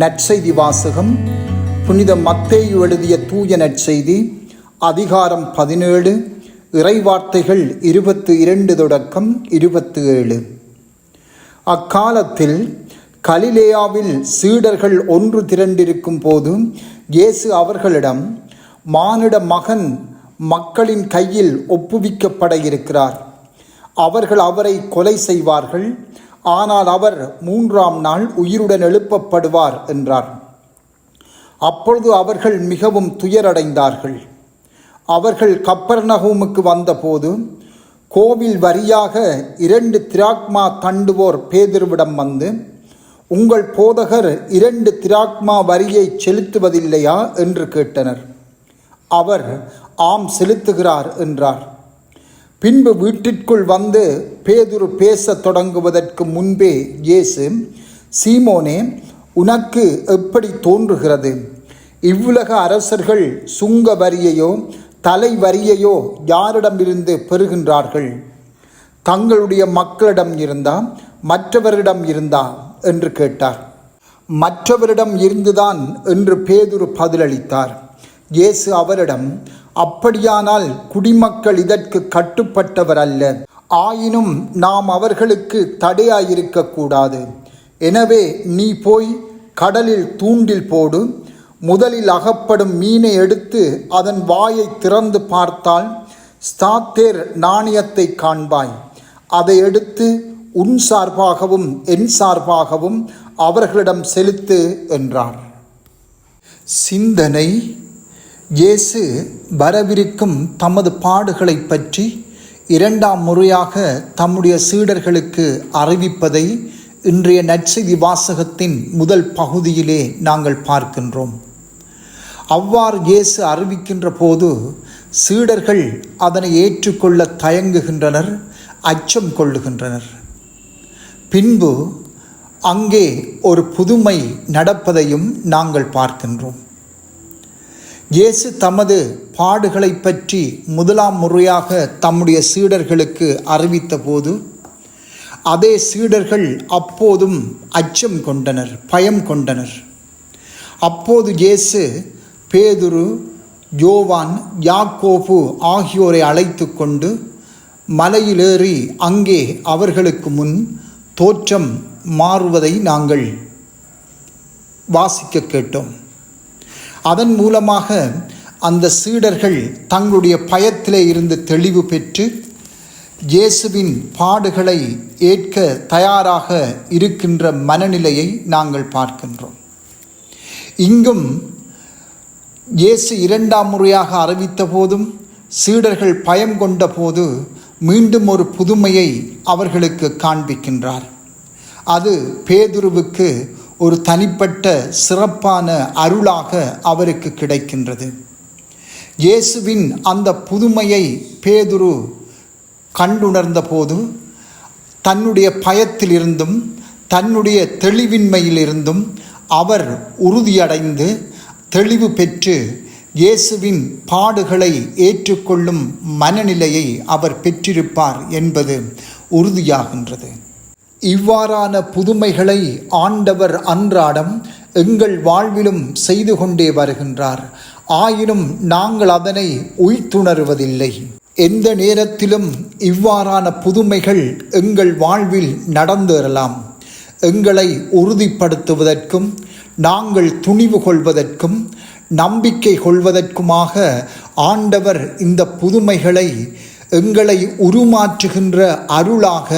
நற்செய்தி வாசகம் புனித மத்தேயு எழுதிய தூய நற்செய்தி அதிகாரம் பதினேழு இறைவார்த்தைகள் இருபத்து இரண்டு தொடக்கம் இருபத்து ஏழு அக்காலத்தில் கலிலேயாவில் சீடர்கள் ஒன்று திரண்டிருக்கும் போது இயேசு அவர்களிடம் மானிட மகன் மக்களின் கையில் ஒப்புவிக்கப்பட இருக்கிறார். அவர்கள் அவரை கொலை செய்வார்கள். ஆனால் அவர் மூன்றாம் நாள் உயிருடன் எழுப்பப்படுவார் என்றார். அப்பொழுது அவர்கள் மிகவும் துயரடைந்தார்கள். அவர்கள் கப்பர்நகூமுக்கு வந்தபோது கோவில் வரியாக இரண்டு திராக்மா தண்டுவோர் பேதிருவிடம் வந்து உங்கள் போதகர் இரண்டு திராக்மா வரியை செலுத்துவதில்லையா? என்று கேட்டனர். அவர் ஆம் செலுத்துகிறார் என்றார். பின்பு வீட்டிற்குள் வந்து பேதுரு பேசத் தொடங்குவதற்கு முன்பே இயேசு சீமோனே உனக்கு எப்படி தோன்றுகிறது? இவ்வுலக அரசர்கள் சுங்க வரியையோ தலை வரியையோ யாரிடமிருந்து பெறுகின்றார்கள்? தங்களுடைய மக்களிடம் இருந்தா மற்றவரிடம் இருந்தா? என்று கேட்டார். மற்றவரிடம் இருந்துதான் என்று பேதுரு பதிலளித்தார். இயேசு அவரிடம் அப்படியானால் குடிமக்கள் இதற்கு கட்டுப்பட்டவர் அல்ல ஆயினும் நாம் அவர்களுக்கு தடையாயிருக்கக்கூடாது. எனவே நீ போய் கடலில் தூண்டில் போடு. முதலில் அகப்படும் மீனை எடுத்து அதன் வாயை திறந்து பார்த்தால் ஸ்தாத்தேர் நாணயத்தை காண்பாய். அதை எடுத்து உன் சார்பாகவும் என் சார்பாகவும் அவர்களிடம் செலுத்து என்றார். சிந்தனை இயேசு வரவிருக்கும் தமது பாடுகளை பற்றி இரண்டாம் முறையாக தம்முடைய சீடர்களுக்கு அறிவிப்பதை இன்றைய நற்செய்தி வாசகத்தின் முதல் பகுதியிலே நாங்கள் பார்க்கின்றோம். அவ்வாறு இயேசு அறிவிக்கின்ற போது சீடர்கள் அதனை ஏற்றுக்கொள்ள தயங்குகின்றனர் அச்சம் கொள்ளுகின்றனர். பின்பு அங்கே ஒரு புதுமை நடப்பதையும் நாங்கள் பார்க்கின்றோம். இயேசு தமது பாடுகளை பற்றி முதலாம் முறையாக தம்முடைய சீடர்களுக்கு அறிவித்த போது அதே சீடர்கள் அப்போதும் அச்சம் கொண்டனர் பயம் கொண்டனர். அப்போது இயேசு பேதுரு யோவான் யாக்கோபு ஆகியோரை அழைத்து கொண்டு மலையிலேறி அங்கே அவர்களுக்கு முன் தோற்றம் மாறுவதை நாங்கள் வாசிக்க கேட்டோம். அதன் மூலமாக அந்த சீடர்கள் தங்களுடைய பயத்திலே இருந்து தெளிவு பெற்று இயேசுவின் பாடுகளை ஏற்க தயாராக இருக்கின்ற மனநிலையை நாங்கள் பார்க்கின்றோம். இங்கும் இயேசு இரண்டாம் முறையாக அறிவித்த போதும் சீடர்கள் பயம் கொண்ட போது மீண்டும் ஒரு புதுமையை அவர்களுக்கு காண்பிக்கின்றார். அது பேதுருவுக்கு ஒரு தனிப்பட்ட சிறப்பான அருளாக அவருக்கு கிடைக்கின்றது. இயேசுவின் அந்த புதுமையை பேதுரு கண்டுணர்ந்த போது தன்னுடைய பயத்திலிருந்தும் தன்னுடைய தெளிவின்மையிலிருந்தும் அவர் உறுதியடைந்து தெளிவு பெற்று இயேசுவின் பாடுகளை ஏற்றுக்கொள்ளும் மனநிலையை அவர் பெற்றிருப்பார் என்பது உறுதியாகின்றது. இவ்வாறான புதுமைகளை ஆண்டவர் அன்றாடம் எங்கள் வாழ்விலும் செய்து கொண்டே வருகின்றார். ஆயினும் நாங்கள் அதனை உய்த்துணர்வதில்லை. எந்த நேரத்திலும் இவ்வாறான புதுமைகள் எங்கள் வாழ்வில் நடந்தேறலாம் எங்களை உறுதிப்படுத்துவதற்கும் நாங்கள் துணிவு கொள்வதற்கும் நம்பிக்கை கொள்வதற்குமாக ஆண்டவர் இந்த புதுமைகளை எங்களை உருமாற்றுகின்ற அருளாக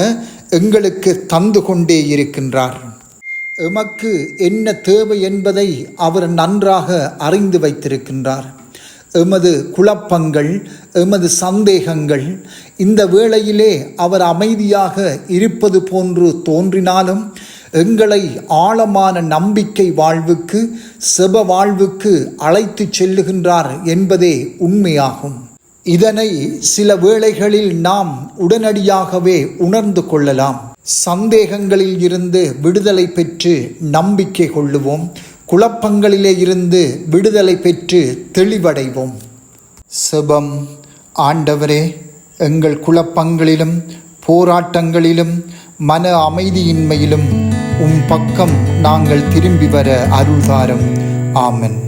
எங்களுக்கு தந்து கொண்டே இருக்கின்றார். எமக்கு என்ன தேவை என்பதை அவர் நன்றாக அறிந்து வைத்திருக்கின்றார். எமது குழப்பங்கள் எமது சந்தேகங்கள் இந்த வேளையிலே அவர் அமைதியாக இருப்பது போன்று தோன்றினாலும் எங்களை ஆழமான நம்பிக்கை வாழ்வுக்கு செப வாழ்வுக்கு அழைத்து செல்லுகின்றார் என்பதே உண்மையாகும். இதனை சில வேளைகளில் நாம் உடனடியாகவே உணர்ந்து கொள்ளலாம். சந்தேகங்களில் இருந்து விடுதலை பெற்று நம்பிக்கை கொள்ளுவோம். குழப்பங்களிலே இருந்து விடுதலை பெற்று தெளிவடைவோம். செபம் ஆண்டவரே எங்கள் குழப்பங்களிலும் போராட்டங்களிலும் மன அமைதியின்மையிலும் உம் பக்கம் நாங்கள் திரும்பி வர அருள்தாரம். ஆமன்.